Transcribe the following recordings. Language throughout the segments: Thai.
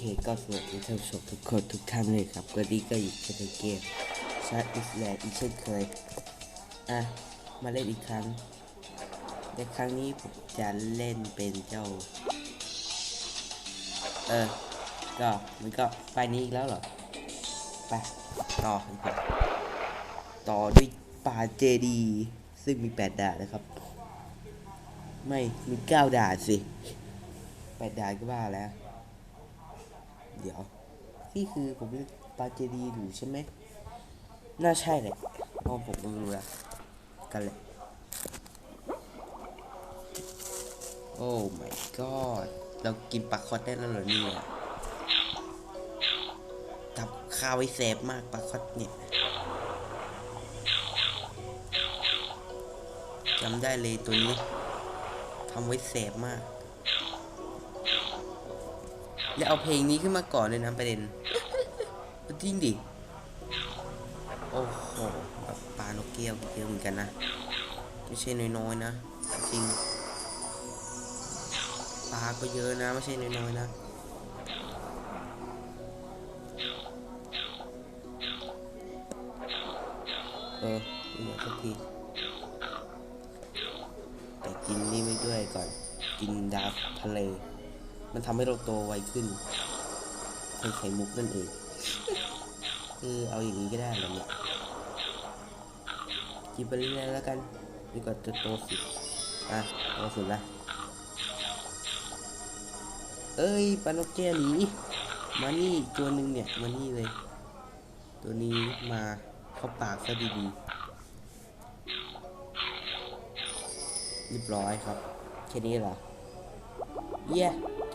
โอเคก็สวัสดีท่านผู้ชมทุกคนทุกท่านเลยครับก็ดีก็อยู่ในเกมชาร์อิสแลนด์อีกเช่นเคย อะ มาเล่นอีกครั้ง ในครั้งนี้ผมจะเล่นเป็นเจ้า เออ ก็มันก็ไปนี้อีกแล้วเหรอ ไป ต่อครับต่อด้วยป่าเจดี ซึ่งมีแปดด่านนะครับ ไม่ มีเก้าด่านสิแปดด่านก็ว่าแล้ว เดี๋ยว นี่คือผมเรียกปาเจดีอยู่ใช่ไหมน่าใช่แหละพราะผมก็รู้แล้วกันแหละโอ้ my god เรากินปลาคอดได้แล้วเหรอเนี่ยกับข้าวไว้แสบมากปลาคอดเนี่ยจำได้เลยตัวนี้ทำไว้แสบมาก แล้วเอาเพลงนี้ขึ้นมาก่อนเลยนะประเด็นจริงดิ โอ้โหแบบปลานกเกี้ยวเยอะเหมือนกันนะ ไม่ใช่น้อยๆนะ จริง ปลาก็เยอะนะ ไม่ใช่น้อยๆนะเออเหลือสักทีแต่กินนี่ไม่ด้วยก่อน กินดาบทะเล มันทำให้เราโตไวขึ้นเป็นไข่มุกนั่นเองคือเอาอย่างนี้ก็ได้เหรอเนี่ยกินไปเรื่อยๆแล้วกันดีกว่าจะโตสุดอะโตสุดละเอ้ยปลานกแก้วหนีมานี่ตัวหนึ่งเนี่ยมานี่เลย ตัวนี้มาเข้าปากซะดีๆเรียบร้อยครับแค่นี้เหรอเย้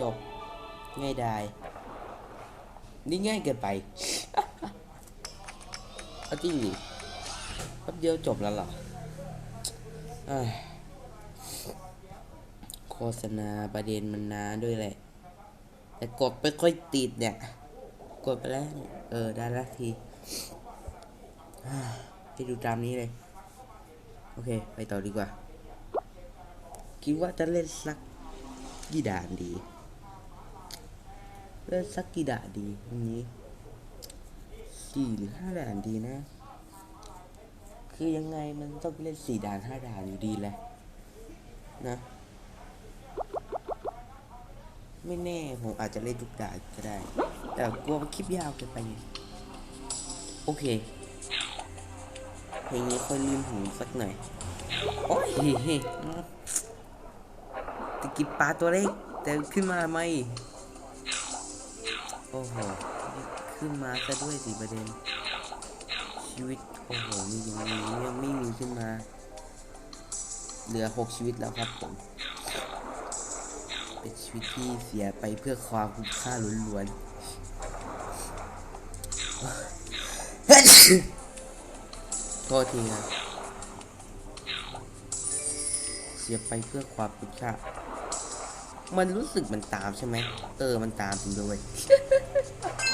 จบ ง่ายดายนี่ง่ายเกินไป เอาจริงดิแป๊บเดียวจบแล้วเหรอโฆษณาประเด็นมันนาด้วยแหละ แต่กดไม่ค่อยติดเนี่ย กดไปแล้วเนี่ยเออ ได้ละทีไปดูตามนี้เลย โอเค ไปต่อดีกว่า คิดว่าจะเล่นสักกี่ด่านดี เล่นสักกี่ด่านดีวันนี้สี่หรือห้าด่านดีนะ คือยังไงมันต้องเล่นสี่ด่านห้าด่านอยู่ดีแหละนะ ไม่แน่ผมอาจจะเล่นทุกด่านก็ได้ แต่กลัวมันคลิปยาวเกินไปไงโอเคเพลงนี้ค่อยลืมหูสักหน่อย โอ้ยเฮ้จะกินปลาตัวเล็กแต่ขึ้นมาไหม อ้โห ขึ้นมาซะด้วยสิประเด็น ชีวิต โอ้โหมีอย่างนี้ยังไม่มีขึ้นมา เหลือหกชีวิตแล้วครับผม เป็นชีวิตที่เสียไปเพื่อความคุ้มค่าล้วนๆ โทษทีนะเสียไปเพื่อความคุ้มค่ามันรู้สึกมันตามใช่ไหม เออ มันตามจริงด้วย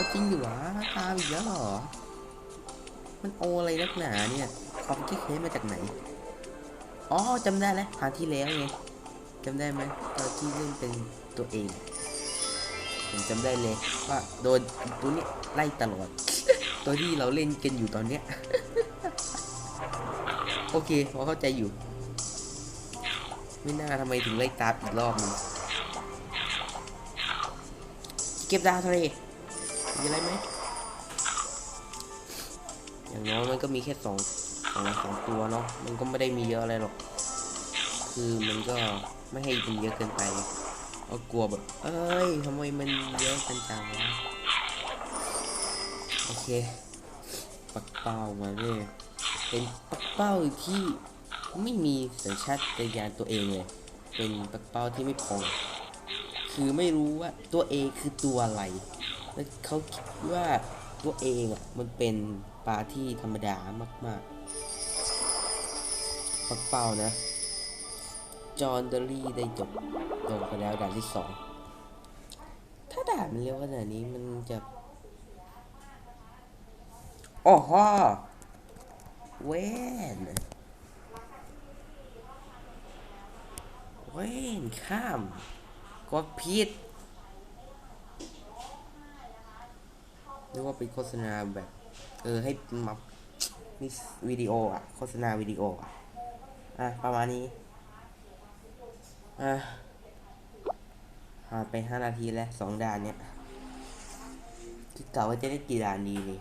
เอาจริงดิวะตามอีกแล้วเหรอ มันโออะไรนักหนาเนี่ยความคิดเค้มาจากไหน อ๋อจำได้แล้วพาร์ทที่แล้วไงจำได้ไหมตอนที่เล่นเป็นตัวเอง ผมจำได้เลยว่าโดนตัวนี้ไล่ตลอด ตัวที่เราเล่นกันอยู่ตอนเนี้ย โอเคพอเข้าใจอยู่ ไม่น่าทำไมถึงไล่ตามอีกรอบนึงเก็บดาวทะเล มีอะไรไหม อย่างน้อยมันก็มีแค่สองสองสองตัวเนาะ มันก็ไม่ได้มีเยอะอะไรหรอก คือมันก็ไม่ให้มันเยอะเกินไปก็กลัวแบบ เอ้ยทำไมมันเยอะกันจังวะโอเค ปักเป้ามาเนี่ยเป็นปักเป้าที่ไม่มีสัญชาตญาณตัวเองเลย เป็นปักเป้าที่ไม่พองคือไม่รู้ว่าตัวเองคือตัวอะไร เขาคิดว่าตัวเองอะมันเป็นปลาที่ธรรมดามากๆปักเป้านะ จอห์นเดอรี่ได้จบลงไปแล้วด่านที่สอง ถ้าด่านมันเร็วขนาดนี้มันจะโอ้โหเวนเวนข้ามกดผิด หรือว่าเป็นโฆษณาแบบ เออให้มามีวิดีโออะ โฆษณาวิดีโออะ อะ ประมาณนี้ อะผ่านไปห้านาทีแล้วสองด่านเนี้ยคิดกะว่าจะได้กี่ด่านดีนี่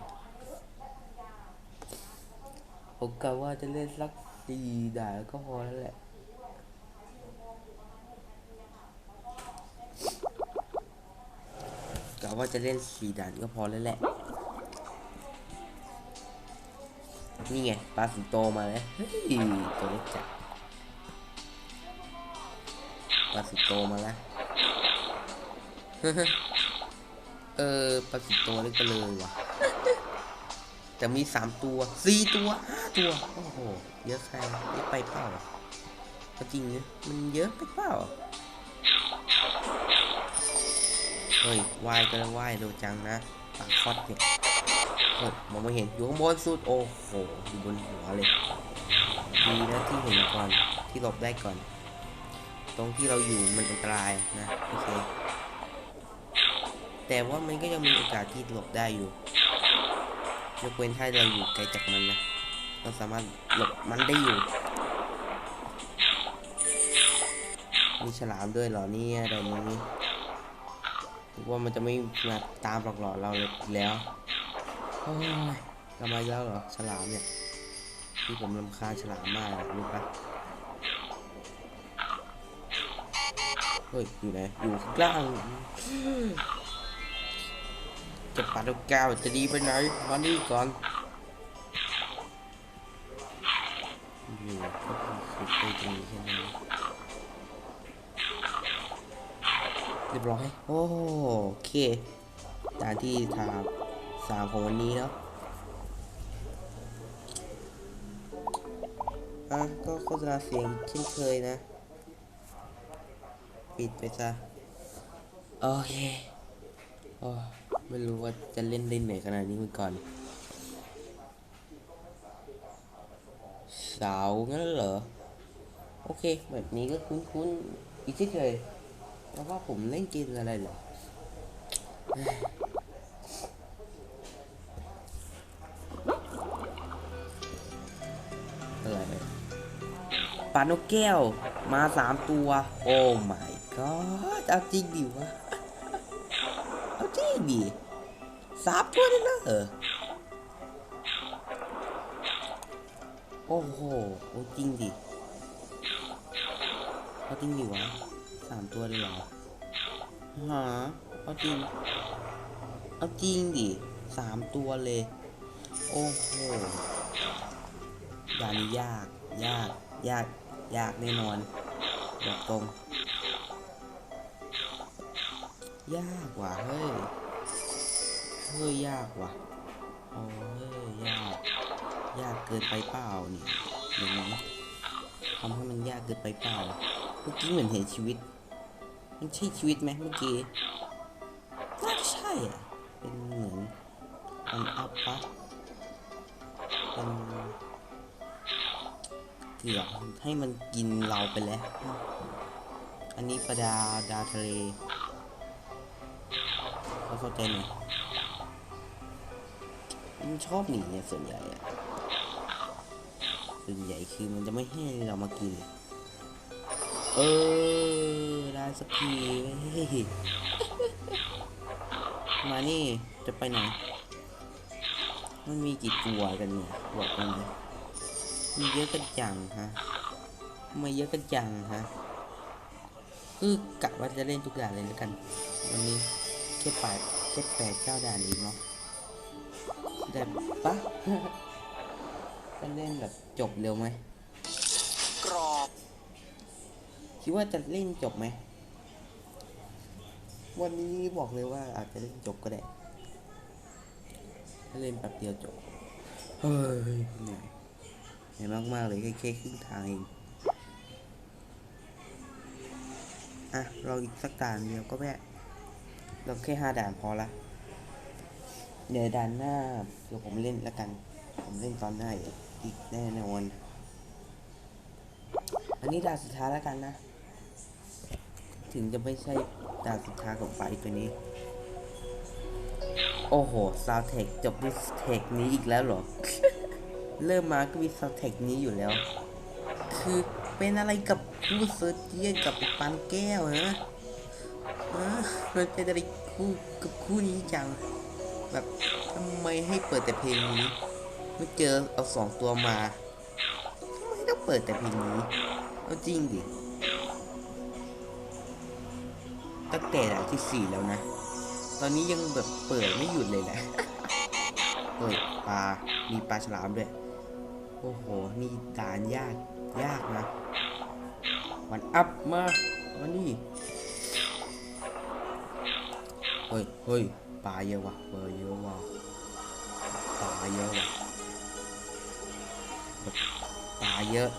ผมกะว่าจะเล่นสักสี่ด่านก็พอแล้วแหละ กะว่าจะเล่นสี่ด่านก็พอแล้วแหละ นี่ไงปลาสิงโตมาแล้วเฮ้ยตัวเล็กจัดปลาสิงโตมาแล้วเออปลาสิงโตเล็กไปเลยว่ะแต่มีสามตัวสี่ตัวห้าตัว โอ้โห เยอะใครเยอะไปเปล่าก็จริงนะมันเยอะไปเปล่า เฮ้ยว่ายก็ว่ายเร็วจังนะปากคอดเนี่ยเฮ้ยมองไม่เห็นอยู่ข้างบนสุดโอ้โหอยู่บนหัวเลยดีนะที่เห็นก่อนที่หลบได้ก่อน ตรงที่เราอยู่มันอันตรายนะโอเคแต่ว่ามันก็ยังมีโอกาสที่หลบได้อยู่ยกเว้นถ้าเราอยู่ไกลจากมันนะเราสามารถหลบมันได้อยู่ มีฉลามด้วยเหรอเนี่ยเดี๋ยวนี้ ว่ามันจะไม่มาตามหลอกหลอนเราเลยแล้วโอ้ยกลับมาแล้วเหรอฉลามเนี่ยที่ผมรำคาญฉลามมากอะรู้ปะเฮ้ยอยู่ไหนอยู่ข้างล่างจะปัดลูกแก้วจะดีไปไหนมานี่ก่อนอยู่ก็คือไปตรงนี้แค่นั้น เรียบร้อย โอเคด่านที่ทางสามของวันนี้เนาะอะก็โฆษณาเสียงเช่นเคยนะ ปิดไปซะ โอเคโอ้ไม่รู้ว่าจะเล่นได้เหนื่อยขนาดนี้มาก่อนเสางั้นเหรอ โอเค แบบนี้ก็คุ้นๆ อีกเช่นเคย เพราะว่าผมเล่นเกมอะไรเหรอเอ้ยอะไรปลานกแก้วมาสามตัว โอ้ my god เอาจริงดิวะเอาจริงดิสามตัวเลยนะเออโอ้โหโอ้จริงดิเอาจริงดิวะ สามตัวเลยเหรอฮะเอาจริง เอาจริงดิสามตัวเลย โอ้โหด่านนี้ยาก ยาก ยาก ยากแน่นอนบอกตรง ยากว่ะเฮ้ย เฮ้ย ยากว่ะโอ้เฮ้ย ยาก ยากเกินไปเปล่านี่อย่างนี้ทำให้มันยากเกินไปเปล่าเมื่อกี้เหมือนเห็นชีวิต มันใช่ชีวิตไหมเมื่อกี้น่าจะใช่อะเป็นเหมือนอันอัพปะเป็นเกือบให้มันกินเราไปแล้ว อันนี้ประดาดาทะเลเขาเข้าใจไหมมันชอบหนีเนี่ยส่วนใหญ่อะส่วนใหญ่คือมันจะไม่ให้เรามากิน เออได้สักทีเว้ยมานี่จะไปไหน มันมีกี่ตัวกันเนี่ยบอกกันเลยมีเยอะกันจังฮะไมาเยอะกันจังฮะคือกะว่าจะเล่นทุกอย่างเลยแล้วกัน วันนี้แค่แปดแค่แปดเก้าด่านเองเนาะแต่ปะจะเล่นแบบจบเร็วไหม คิดว่าจะเล่นจบไหม วันนี้บอกเลยว่าอาจจะเล่นจบก็ได้ถ้าเล่นแป๊บเดียวจบ เฮ้ยเหนื่อยเหนื่อยมาก ๆ เลยแค่แค่ครึ่งทางเองอะ เราอีกสักด่านเดียวก็แม่เราแค่ห้าด่านพอละ เดี๋ยวด่านหน้าเดี๋ยวผมเล่นแล้วกัน ผมเล่นตอนหน้าอีกแน่นอนอันนี้ด่านสุดท้ายแล้วกันนะ ถึงจะไม่ใช่ด่านสุดท้ายของไฟตัวนี้ โอ้โหซาวเทคจบด้วยเทคนี้อีกแล้วเหรอ เริ่มมาก็มีซาวเทคนี้อยู่แล้ว คือเป็นอะไรกับคู่เซอร์เจียนกับปันแก้วฮะมันเป็นอะไรคู่กับคู่นี้จัง แบบทำไมให้เปิดแต่เพลงนี้ไม่เจอเอาสองตัวมาทำไมต้องเปิดแต่เพลงนี้ เอาจริงดิ ตั้งแต่ด่านที่สี่แล้วนะ ตอนนี้ยังแบบเปิดไม่หยุดเลยแหละเฮ้ยปลา มีปลาฉลามด้วย โอ้โห นี่ด่านยาก ยากนะ วันอัพมามานี่เฮ้ยเฮ้ยปลาเยอะว่ะเบอร์เยอะว่ะปลาเยอะว่ะปลาเยอะ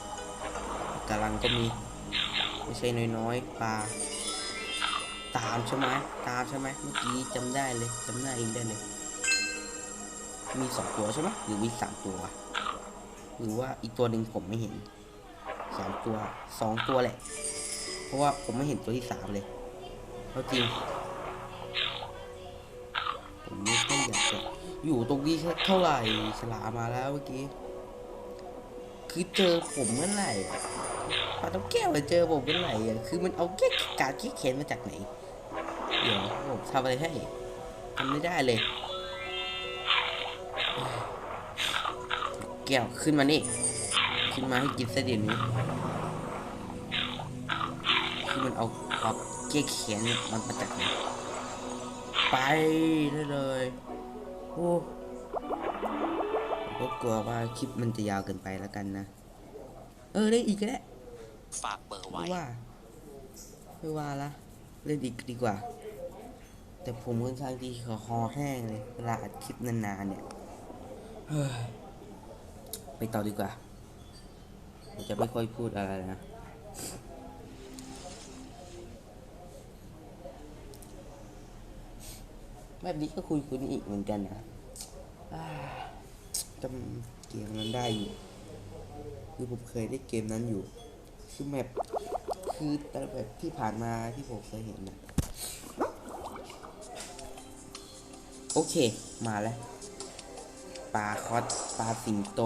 กำลังก็มี ไม่ใช่น้อยๆ ปลา ตามใช่ไหมตามใช่ไหมเมื่อกี้จำได้เลยจำหน้าเองได้เลย มีสองตัวใช่ไหมหรือมีสามตัว หรือว่าอีกตัวหนึ่งผมไม่เห็นสามตัวสองตัวแหละ เพราะว่าผมไม่เห็นตัวที่สามเลยเอาจริงผมไม่ค่อยอยากจะอยู่ตรงนี้เท่าไหร่ฉลามาแล้วเมื่อกี้คือเจอผมเมื่อไหร่ปลาต้องแก้วเจอผมเมื่อไหร่ะคือมันเอาแก้การแก้แค้นมาจากไหน เดี๋ยวผมทำอะไรให้ทำไม่ได้เลย แก้วขึ้นมานี่ ขึ้นมาให้กินเสด็จนี้คือมันเอาความแก้แค้นเนี่ยมันมาจากไหนไปได้เลยโอ้ผมก็กลัวว่าคลิปมันจะยาวเกินไปแล้วกันนะ เออได้อีกก็ได้ฝากเบอร์ไว้ไม่ว่าไม่ว่าละเล่นอีกดีกว่า แต่ผมค่อนข้างที่คอคอแห้งเลยเวลาอัดคลิปนานๆเนี่ยไปต่อดีกว่าผมจะไม่ค่อยพูดอะไรนะแบบนี้ก็คุยคุยอีกเหมือนกันนะจำเกมนั้นได้อยู่ คือผมเคยได้เกมนั้นอยู่ คือแมปคือแต่แบบที่ผ่านมาที่ผมเคยเห็นนะ โอเค มาแล้ว ปลาคอสปลาสิงโต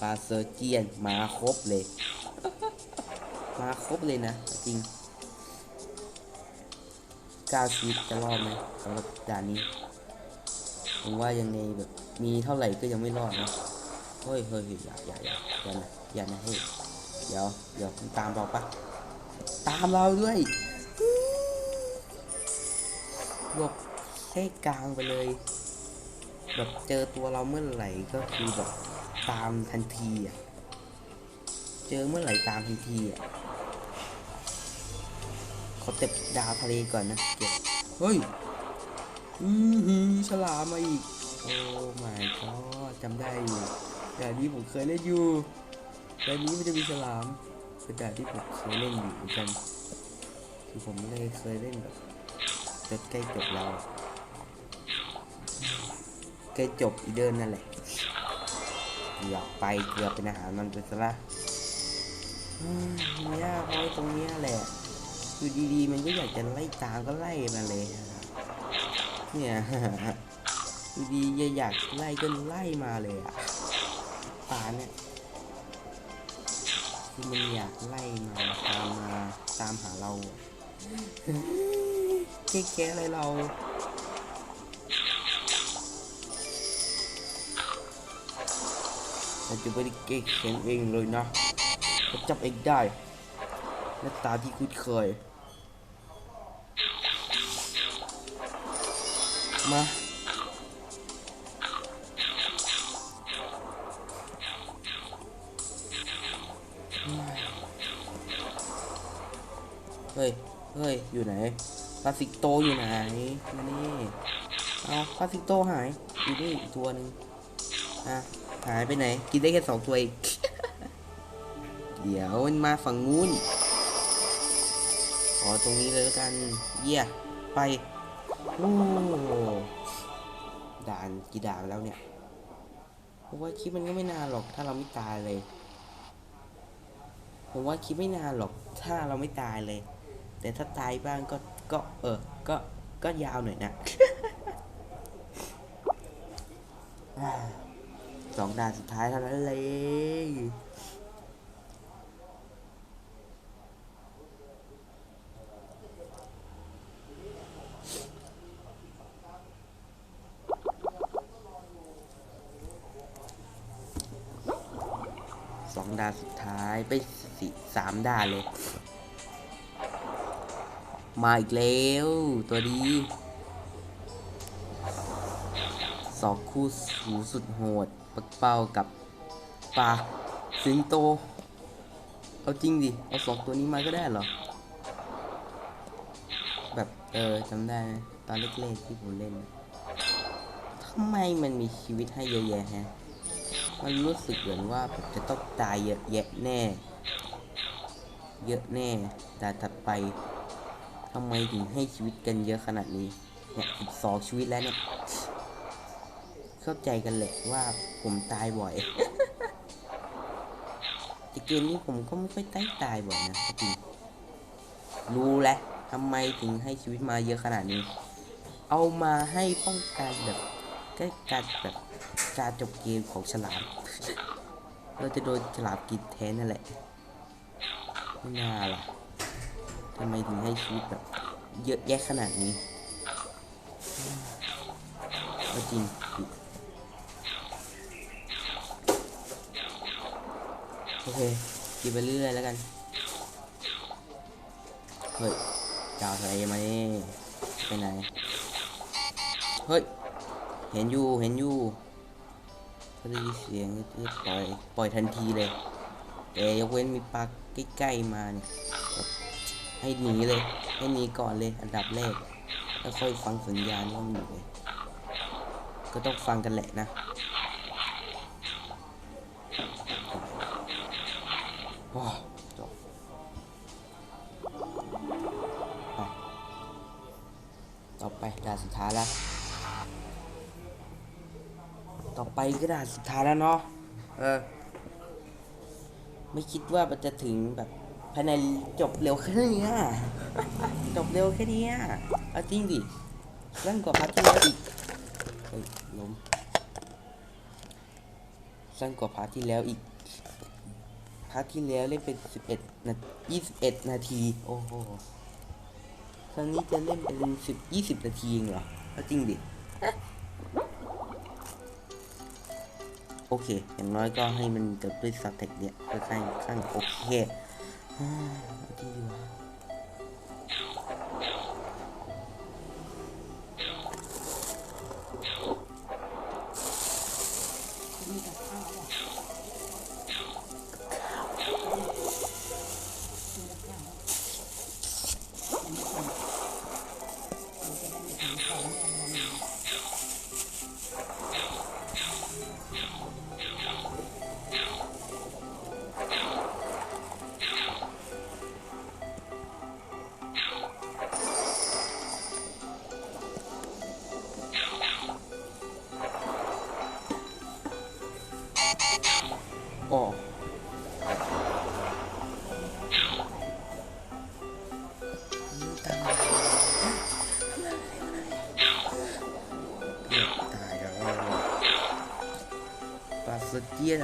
ปลาเซอร์เจียน มาครบเลย มาครบเลยนะ จริงก้าชีวิตจะรอดไหมสำหรับด่านนี้ ผมว่ายังไงแบบ มีเท่าไหร่ก็ยังไม่รอดนะ เฮ้ยเฮ้ยเฮ้ยอย่าอย่าอย่าอย่านะอย่านะเฮ้ย เดี๋ยวเดี๋ยวตามเราปะตามเราด้วยหลบ แค่กลางไปเลย แบบเจอตัวเราเมื่อไหร่ก็คือแบบตามทันทีอะ เจอเมื่อไหร่ตามทันทีอะขอเต็บดาวทะเลก่อนนะเก็บเฮ้ย อือหือฉลามมาอีก โอ้ my god จำได้อยู่แต่นี้ผมเคยเล่นอยู่แต่นี้มันจะมีฉลามเป็นด่ที่ผมเคยเล่นอยู่เหมือนกันคือผมไม่ได้เคยเล่นแบบจนใกล้จบแล้ว กล้จบอีเดินนั่นแหละอยากไปเกือบเป็นอาหารมันไปซะละมเนี่ยเพราะตรงเนี้ยแหละอยู่ดีๆ มันก็อยากจะไล่ตามก็ไล่มาเลยเนี่ยอยู่ดีๆอยากไล่ก็ไล่มาเลยอะป่าเนี่ยคือมันอยากไล่มาตามมาตามหาเราอะแก้ๆอะไรเรา เราจะไม่ได้เก่งแข็งเองเลยนะเราจับเองได้หน้าตาที่คุ้นเคย มาเฮ้ย เฮ้ย อยู่ไหนปลาสิกโตอยู่ไหนมานี่ เอาปลาสิกโตหาย อยู่นี่อีกตัวหนึ่งอะ หายไปไหน กินได้แค่สองตัวเองเดี๋ยวมันมาฝั่งนู้นขอตรงนี้เลยแล้วกัน เยี่ยไปโอ้ด่านกี่ด่านแล้วเนี่ยผมว่าคลิปมันก็ไม่นานหรอก ถ้าเราไม่ตายเลยผมว่าคลิปไม่นานหรอก ถ้าเราไม่ตายเลย แต่ถ้าตายบ้างก็ก็เออก็ก็ยาวหน่อยนะ สองด่านสุดท้ายเท่านั้นเลยสองด่านสุดท้ายไปสี่สามด่านเลย มาอีกแล้ว ตัวดีสองคู่สูสุดโหด ปักเป้ากับปลาสิงโต เอาจริงดิ เอาสองตัวนี้มาก็ได้เหรอ แบบเออจำได้นะตอนเล็กๆที่ผมเล่นทำไมมันมีชีวิตให้เยอะแยะฮะ มันรู้สึกเหมือนว่าผมจะต้องตายเยอะแยะแน่ เยอะแน่แต่ถัดไปทำไมถึงให้ชีวิตกันเยอะขนาดนี้ เนี่ยอีกสองชีวิตแล้วเนี่ย เข้าใจกันแหละว่าผมตายบ่อยแต่เกมนี้ผมก็ไม่ค่อยตายตายบ่อยนะจริงรู้แหละทำไมถึงให้ชีวิตมาเยอะขนาดนี้ เอามาให้ป้องกันแบบใกล้การแบบการจบเกมของฉลาม เราจะโดนฉลามกินแทนนั่นแหละไม่น่าล่ะทำไมถึงให้ชีวิตแบบเยอะแยะขนาดนี้จริงดิโอเคกินไปเรื่อยๆแล้วกัน เฮ้ยดาวทะเลมานี่ไปไหน เฮ้ย เห็นอยู่ เห็นอยู่ถ้าได้ยินเสียงก็ปล่อย ปล่อยทันทีเลย แต่ยกเว้นมีปลาใกล้ๆมาเนี่ยให้หนีเลย ให้หนีก่อนเลย อันดับแรก แล้วค่อยฟังสัญญาณว่ามันอยู่ก็ต้องฟังกันแหละนะ โอ้ จบต่อไปด่านสุดท้ายแล้ว ต่อไปก็ด่านสุดท้ายแล้วเนาะ เออ ไม่คิดว่ามันจะถึงแบบภายในจบเร็วแค่นี้จบเร็วแค่นี้เอาจริงดิสั้นกว่าพาทที่แล้วอีกเฮ้ยล้มสั้นกว่าพาทที่แล้วอีก พาร์ทที่แล้วเล่นเป็นสิบเอ็ดนายี่สิบเอ็ดนาที โอ้โห ครั้งนี้จะเล่นเป็นสิบยี่สิบนาทีเองเหรอเอาจริงดิ โอเค อย่างน้อยก็ให้มันจบด้วยซับเทคเนี่ยค่อนข้างข้างโอเคอ่าเอาจริงดีวะ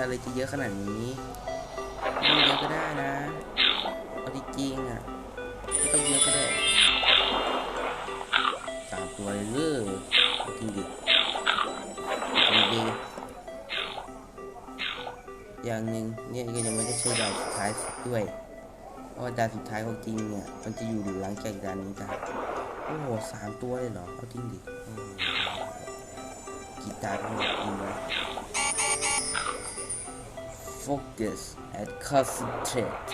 อะไรจะเยอะขนาดนี้ไม่เยอะก็ได้นะเอาจริงๆอะไม่ต้องเยอะก็ได้สามตัวเลยเออจริงดิจริงดิอย่างหนึ่งเนี่ยก็ยังไม่ได้ใช้ดาวสุดท้ายด้วยเพราะว่าดาวสุดท้ายของจริงเนี่ยมันจะอยู่หลังจากดานนี้จ้ะโอ้โหสามตัวเลยเหรอเอาจริงดิกี่ตาทั้งหมดจริงวะ focus and concentrate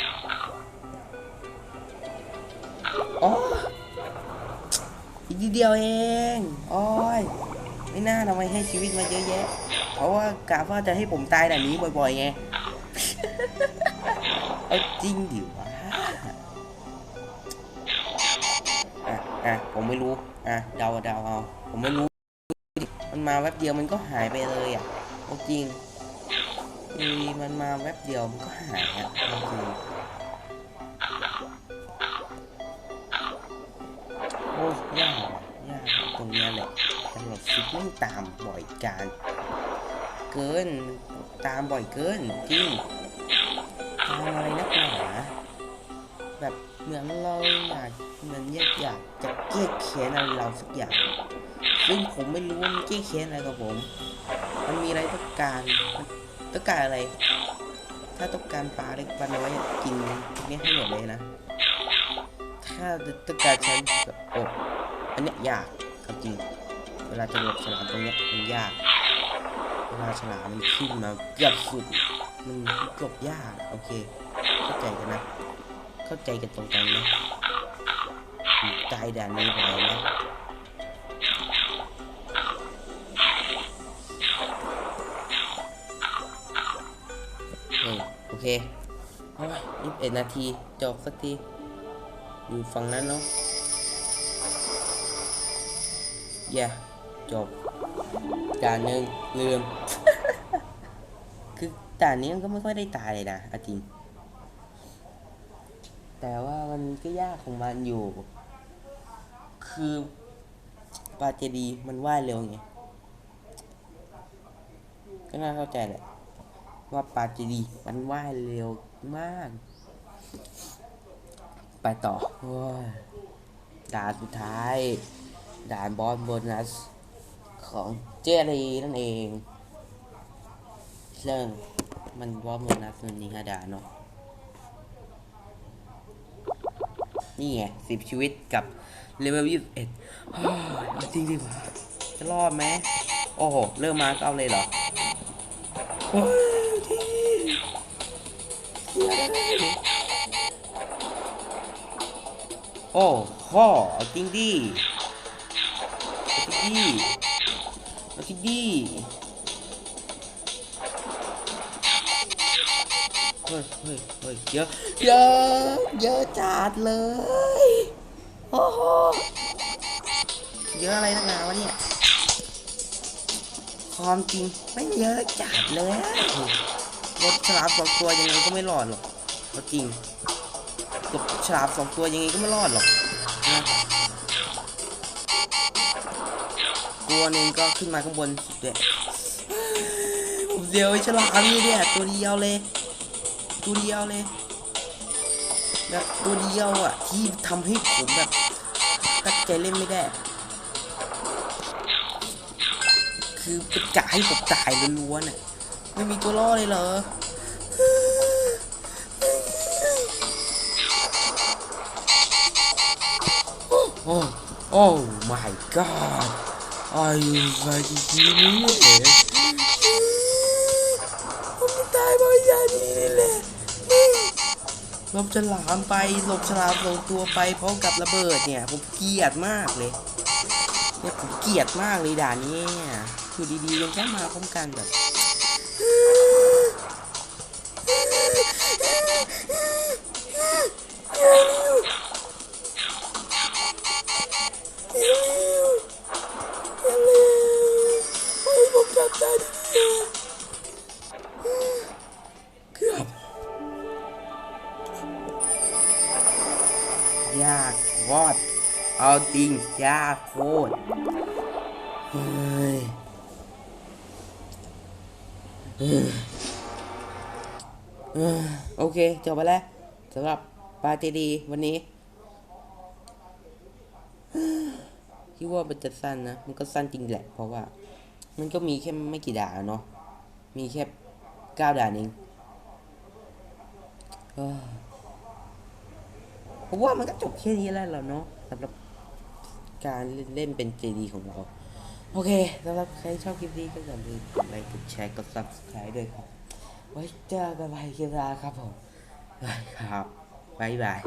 อ๋ออีกนิดเดียวเองโอ้ยไม่น่าทำไมให้ชีวิตมาเยอะแยะ เพราะว่ากะว่าจะให้ผมตายแบบนี้บ่อยๆไงเอาจริงดิวะอะอะผมไม่รู้ อะเดาเดาเอา ผมไม่รู้ มันมาแวบเดียวมันก็หายไปเลยอะเอาจริง อีมันมาแวบเดียวมันก็หายอะเอาจริงโอ้ยากยากตรงเนี้ยแหละตำรวจซิกไม่ตามบ่อยการเกิน ตามบ่อยเกินจริงตามอะไรนักหนาแบบเหมือนเราอยากเหมือนอยากอยากจะแก้แค้นอะไรเราสักอย่างซึ่งผมไม่รู้ว่ามันแก้แค้นอะไรกับผม มันมีอะไรต้องการ ต้องการอะไร ถ้าต้องการปลาเล็กปลาน้อยกินพวกนี้ให้หมดเลยนะ ถ้าต้องการใช้แบบอ้อันเนี้ยยากครับจริง เวลาจะหลบฉลามตรงเนี้ยมันยาก เวลาฉลามมันขึ้นมาเกือบสุด มันหลบยาก โอเค เข้าใจกันนะ เข้าใจกันตรงกันนะผมใจด่านนี้ไปนะ เคยี่สิบเอ็ดนาทีจบสักที อยู่ฝั่งนั้นเนาะแย่จบด่านหนึ่งลืม คือด่านนี้มันก็ไม่ค่อยได้ตายเลยนะเอาจริง แต่ว่ามันก็ยากของมันอยู่ คือปลาเจดีย์มันว่ายเร็วไงก็น่าเข้าใจแหละ ว่าปลาเจดีมันว่ายเร็วมาก ไปต่ออด่านสุดท้าย ด่านบอสโบนัส ของเจรีนั่นเองเรื่องมันบอสโบนัสมันมีห้าด่านเนาะนี่ไงสิบชีวิตกับเลเวลยี่สิบเอ็ดจริงดิวะจะรอดไหม โอ้โห เริ่มมาก็เอาเลยเหรอ โอ้ยทีเสียดายโอ้โหเอาจริงดิเอาจริงดิเอาจริงดิเฮ้ยเฮ้ยเฮ้ยเยอะเยอะเยอะจัดเลยโอ้โหเยอะอะไรนักหนาวะเนี่ยความจริงไม่เยอะจัดเลย รถฉลามสองตัวยังไงก็ไม่รอดหรอกเอาจริงรถฉลามสองตัวยังไงก็ไม่รอดหรอกนะตัวหนึ่งก็ขึ้นมาข้างบนสุดเลยผมเดียวฉลามนี่เนี่ยตัวเดียวเลย ตัวเดียวเลยแบบตัวเดียวอะ ที่ทำให้ผมแบบตัดใจเล่นไม่ได้คือเป็นกะให้ผมตายล้วนๆน่ะ ไม่มีตัวล่อเลยเหรอโอ้โอ้ my god are you fucking kidding me ผมจะตายเพราะอย่างนี้นี่แหละหลบฉลามไปหลบฉลามลงตัวไปพร้อมกับระเบิดเนี่ย ผมเกลียดมากเลยเนี่ยผมเกลียดมากเลยด่านนี้เนี่ยอยู่ดีๆยังแค่มาพร้อมกันแบบเกือบ ยากวอดเอาจริงยากโคตร โอเค จบไปแล้วสำหรับปาเจดีวันนี้คิดว่ามันจะสั้นนะ มันก็สั้นจริงแหละ เพราะว่า มันก็มีแค่ไม่กี่ด่านเนาะ มีแค่เก้าด่านเองเอ้ยผมว่ามันก็จบแค่นี้แล้วเนาะสำหรับการเล่นเป็นเจดีของเรา โอเคสำหรับใครชอบคลิปนี้ก็อย่าลืมกดไลค์กดแชร์กด subscribe ด้วยครับ ไว้เจอกันใหม่คลิปหน้าครับผมบายครับบายบาย